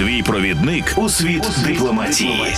Твій провідник у світ дипломатії.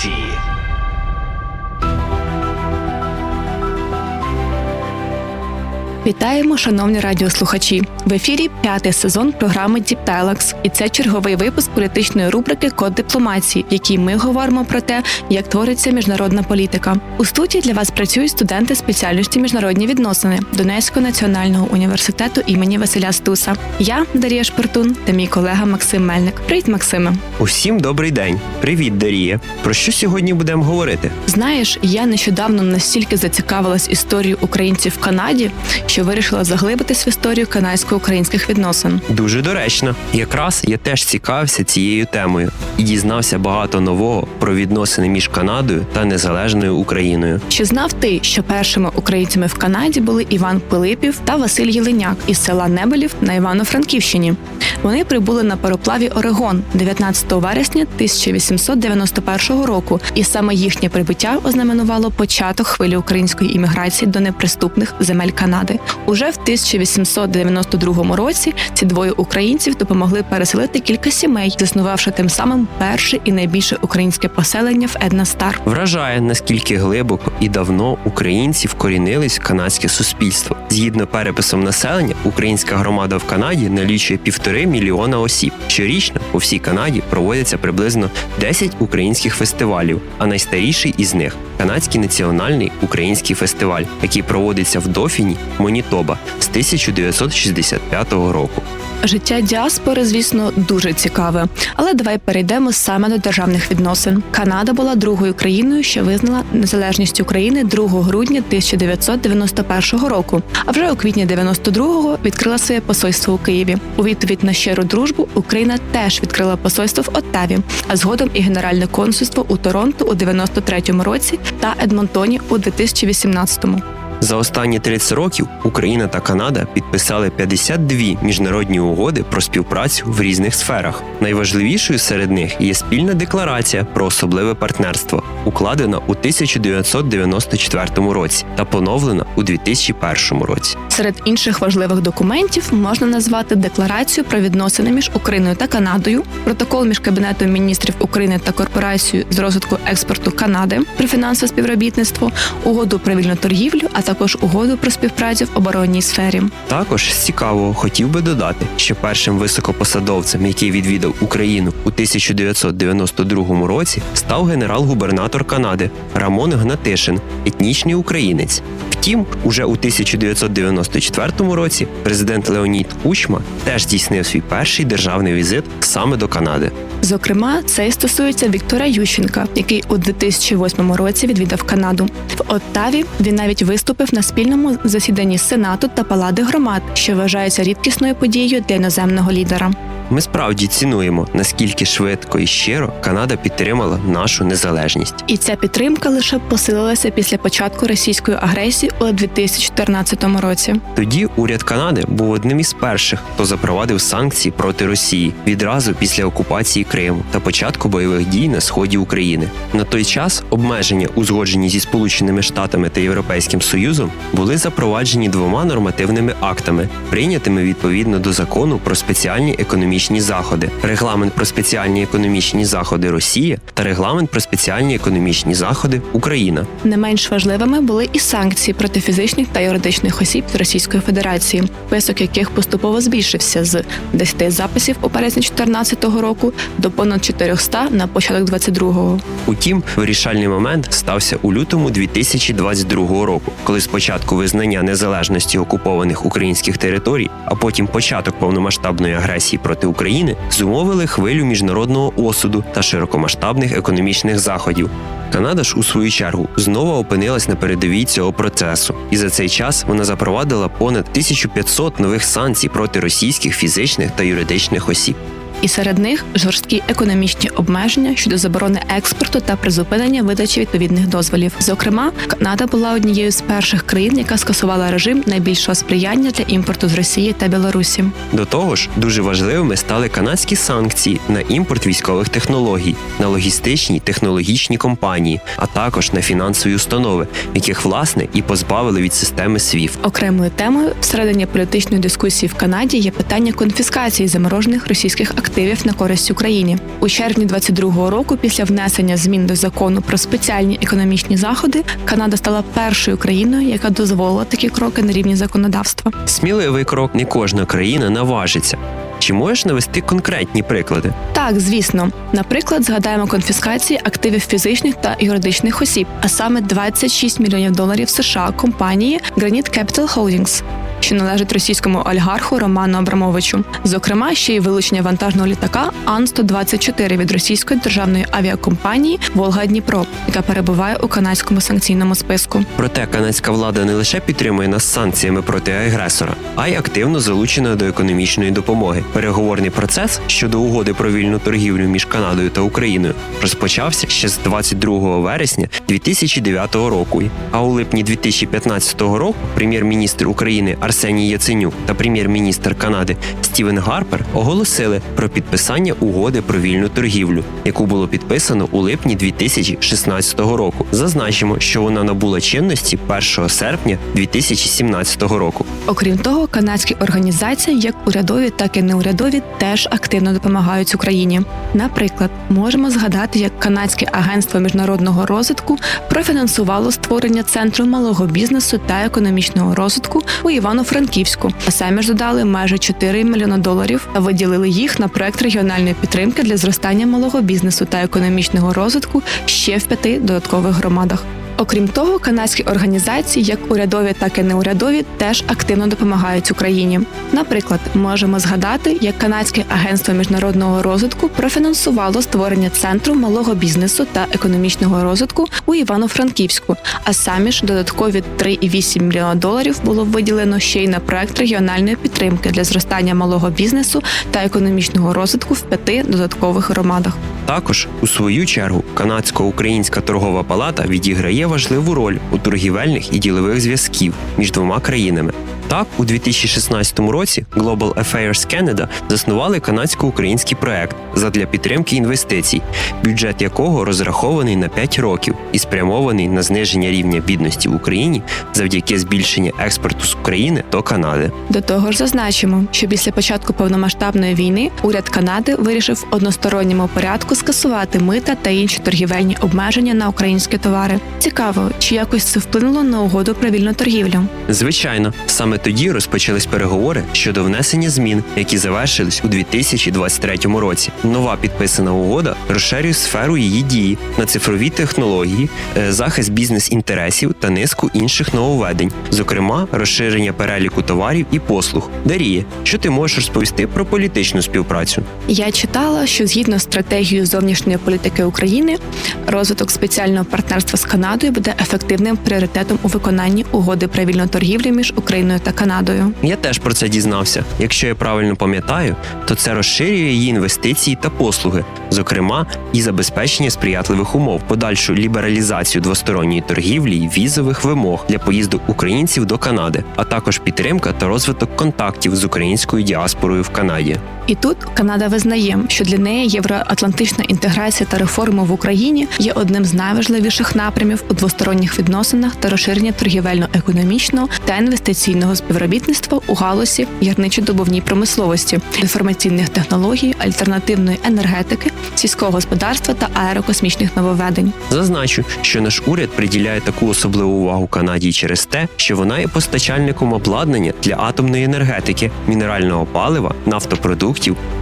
Вітаємо, шановні радіослухачі. В ефірі п'ятий сезон програми Deep Dialogues. і це черговий випуск політичної рубрики Код дипломатії, в якій ми говоримо про те, як твориться міжнародна політика. У студії для вас працюють студенти спеціальності міжнародні відносини Донецького національного університету імені Василя Стуса. Я Дарія Шпортун та мій колега Максим Мельник. Привіт, Максиме. Усім добрий день. Привіт, Дарія. Про що сьогодні будемо говорити? Знаєш, я нещодавно настільки зацікавилась історією українців в Канаді, що вирішила заглибитись в історію канадсько-українських відносин. Дуже доречно. Якраз я теж цікавився цією темою і дізнався багато нового про відносини між Канадою та незалежною Україною. Чи знав ти, що першими українцями в Канаді були Іван Пилипів та Василь Єленяк із села Небелів на Івано-Франківщині? Вони прибули на пароплаві Орегон 19 вересня 1891 року, і саме їхнє прибуття ознаменувало початок хвилі української імміграції до неприступних земель Канади. Уже в 1892 році ці двоє українців допомогли переселити кілька сімей, заснувавши тим самим перше і найбільше українське поселення в Еднастар. Вражає, наскільки глибоко і давно українці вкорінились в канадське суспільство. Згідно переписом населення, українська громада в Канаді налічує півтори мільйона осіб. Щорічно по всій Канаді проводяться приблизно 10 українських фестивалів, а найстаріший із них канадський національний український фестиваль, який проводиться в Дофіні, Монітоба з 1965 року. Життя діаспори, звісно, дуже цікаве. Але давай перейдемо саме до державних відносин. Канада була другою країною, що визнала незалежність України 2 грудня 1991 року. А вже у квітні 92-го відкрила своє посольство у Києві. У відповідь на щиру дружбу Україна теж відкрила посольство в Оттаві, а згодом і генеральне консульство у Торонто у 93-му році та Едмонтоні у 2018-му. За останні 30 років Україна та Канада підписали 52 міжнародні угоди про співпрацю в різних сферах. Найважливішою серед них є спільна декларація про особливе партнерство, укладена у 1994 році та поновлена у 2001 році. Серед інших важливих документів можна назвати декларацію про відносини між Україною та Канадою, протокол між Кабінетом міністрів України та корпорацією з розвитку експорту Канади про фінансове співробітництво, угоду про вільну торгівлю, а також угоду про співпрацю в оборонній сфері. Також з цікавого хотів би додати, що першим високопосадовцем, який відвідав Україну у 1992 році, став генерал-губернатор Канади Рамон Гнатишин, етнічний українець. Втім, уже у 1994 році президент Леонід Кучма теж здійснив свій перший державний візит саме до Канади. Зокрема, це і стосується Віктора Ющенка, який у 2008 році відвідав Канаду. В Оттаві він навіть виступив на спільному засіданні Сенату та Палади громад, що вважається рідкісною подією для іноземного лідера. Ми справді цінуємо, наскільки швидко і щиро Канада підтримала нашу незалежність. І ця підтримка лише посилилася після початку російської агресії у 2014 році. Тоді уряд Канади був одним із перших, хто запровадив санкції проти Росії відразу після окупації Криму та початку бойових дій на сході України. На той час обмеження, узгоджені зі Сполученими Штатами та Європейським Союзом, були запроваджені двома нормативними актами, прийнятими відповідно до закону про спеціальні економічні заходи, регламент про спеціальні економічні заходи Росія та регламент про спеціальні економічні заходи Україна. Не менш важливими були і санкції проти фізичних та юридичних осіб з Російської Федерації, список яких поступово збільшився з 10 записів у березні 2014 року до понад 400 на початок 22-го. Утім, вирішальний момент стався у лютому 2022 року, коли спочатку визнання незалежності окупованих українських територій, а потім початок повномасштабної агресії проти України зумовили хвилю міжнародного осуду та широкомасштабних економічних заходів. Канада ж у свою чергу знову опинилась на передовій цього процесу, і за цей час вона запровадила понад 1500 нових санкцій проти російських фізичних та юридичних осіб. І серед них жорсткі економічні обмеження щодо заборони експорту та призупинення видачі відповідних дозволів. Зокрема, Канада була однією з перших країн, яка скасувала режим найбільшого сприяння для імпорту з Росії та Білорусі. До того ж, дуже важливими стали канадські санкції на імпорт військових технологій, на логістичні технологічні компанії, а також на фінансові установи, яких власне і позбавили від системи SWIFT. Окремою темою всередині політичної дискусії в Канаді є питання конфіскації заморожених російських активів на користь Україні. У червні 22-го року, після внесення змін до закону про спеціальні економічні заходи, Канада стала першою країною, яка дозволила такі кроки на рівні законодавства. Сміливий крок не кожна країна наважиться. Чи можеш навести конкретні приклади? Так, звісно, наприклад, згадаємо конфіскації активів фізичних та юридичних осіб, а саме 26 мільйонів доларів США компанії Granite Capital Holdings, що належить російському олігарху Роману Абрамовичу. Зокрема, ще й вилучення вантажного літака Ан-124 від російської державної авіакомпанії Волга Дніпро, яка перебуває у канадському санкційному списку. Проте канадська влада не лише підтримує нас санкціями проти агресора, а й активно залучена до економічної допомоги. Переговорний процес щодо угоди про вільну торгівлю між Канадою та Україною розпочався ще з 22 вересня 2009 року. А у липні 2015 року прем'єр-міністр України Арсеній Яценюк та прем'єр-міністр Канади Стівен Гарпер оголосили про підписання угоди про вільну торгівлю, яку було підписано у липні 2016 року. Зазначимо, що вона набула чинності 1 серпня 2017 року. Окрім того, канадські організації, як урядові, так і неурядові, теж активно допомагають Україні. Наприклад, можемо згадати, як канадське агентство міжнародного розвитку профінансувало створення центру малого бізнесу та економічного розвитку у Івано-Франківську, а самі ж додали майже 4 мільйони доларів та виділили їх на проект регіональної підтримки для зростання малого бізнесу та економічного розвитку ще в п'яти додаткових громадах. Окрім того, канадські організації, як урядові, так і неурядові, теж активно допомагають Україні. Наприклад, можемо згадати, як канадське агентство міжнародного розвитку профінансувало створення центру малого бізнесу та економічного розвитку у Івано-Франківську, а самі ж додаткові 3,8 мільйона доларів було виділено ще й на проект регіональної підтримки для зростання малого бізнесу та економічного розвитку в п'яти додаткових громадах. Також, у свою чергу, канадсько-українська торгова палата відіграє важливу роль у торгівельних і ділових зв'язків між двома країнами. Так, у 2016 році Global Affairs Canada заснували канадсько-український проект задля підтримки інвестицій, бюджет якого розрахований на 5 років і спрямований на зниження рівня бідності в Україні завдяки збільшенню експорту з України до Канади. До того ж, зазначимо, що після початку повномасштабної війни уряд Канади вирішив в односторонньому порядку скасувати мита та інші торгівельні обмеження на українські товари. Цікаво, чи якось це вплинуло на угоду про вільну торгівлю. Звичайно, саме тоді розпочались переговори щодо внесення змін, які завершились у 2023 році. Нова підписана угода розширює сферу її дії на цифрові технології, е, захист бізнес-інтересів та низку інших нововведень, зокрема розширення переліку товарів і послуг. Даріє, що ти можеш розповісти про політичну співпрацю? Я читала, що згідно з стратегією зовнішньої політики України, розвиток спеціального партнерства з Канадою буде ефективним пріоритетом у виконанні угоди про вільну торгівлю між Україною та Канадою. Я теж про це дізнався. Якщо я правильно пам'ятаю, то це розширює її інвестиції та послуги, зокрема і забезпечення сприятливих умов, подальшу лібералізацію двосторонньої торгівлі і візових вимог для поїздок українців до Канади, а також підтримка та розвиток контактів з українською діаспорою в Канаді. І тут Канада визнає, що для неї євроатлантична інтеграція та реформи в Україні є одним з найважливіших напрямів у двосторонніх відносинах та розширення торгівельно-економічного та інвестиційного співробітництва у галузі гірничо-добувній промисловості, інформаційних технологій, альтернативної енергетики, сільського господарства та аерокосмічних нововведень. Зазначу, що наш уряд приділяє таку особливу увагу Канаді через те, що вона є постачальником обладнання для атомної енергетики, мінерального палива, нафтопродуктів,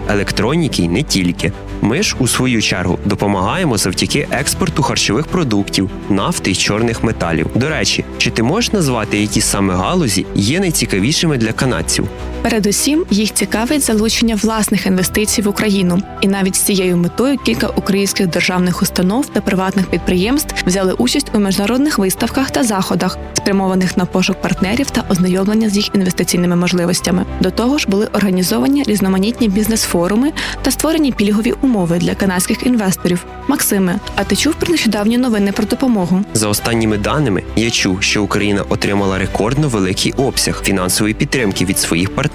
електроніки й не тільки. Ми ж у свою чергу допомагаємо завдяки експорту харчових продуктів, нафти й чорних металів. До речі, чи ти можеш назвати, які саме галузі є найцікавішими для канадців? Передусім, їх цікавить залучення власних інвестицій в Україну, і навіть з цією метою кілька українських державних установ та приватних підприємств взяли участь у міжнародних виставках та заходах, спрямованих на пошук партнерів та ознайомлення з їх інвестиційними можливостями. До того ж, були організовані різноманітні бізнес-форуми та створені пільгові умови для канадських інвесторів. Максиме, а ти чув про нещодавні новини про допомогу? За останніми даними, я чув, що Україна отримала рекордно великий обсяг фінансової підтримки від своїх партнерів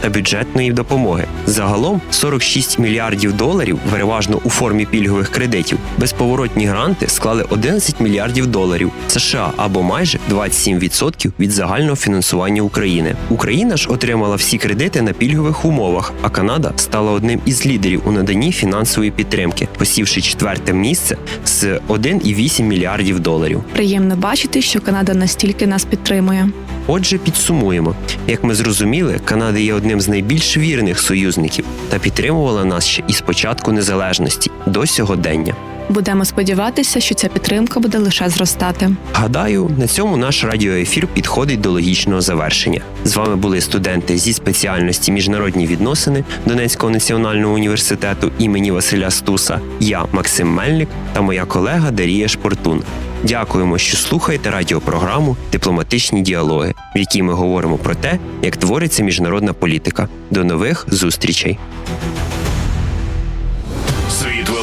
та бюджетної допомоги. Загалом 46 мільярдів доларів, переважно у формі пільгових кредитів. Безповоротні гранти склали 11 мільярдів доларів США або майже 27% від загального фінансування України. Україна ж отримала всі кредити на пільгових умовах, а Канада стала одним із лідерів у наданні фінансової підтримки, посівши четверте місце з 1,8 мільярдів доларів. Приємно бачити, що Канада настільки нас підтримує. Отже, підсумуємо, як ми зрозуміли, Канада є одним з найбільш вірних союзників та підтримувала нас ще із початку незалежності до сьогодення. Будемо сподіватися, що ця підтримка буде лише зростати. Гадаю, на цьому наш радіоефір підходить до логічного завершення. З вами були студенти зі спеціальності міжнародні відносини Донецького національного університету імені Василя Стуса, я Максим Мельник та моя колега Дарія Шпортун. Дякуємо, що слухаєте радіопрограму Дипломатичні діалоги, в якій ми говоримо про те, як твориться міжнародна політика. До нових зустрічей!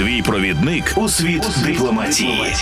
Твій провідник у світ дипломатії.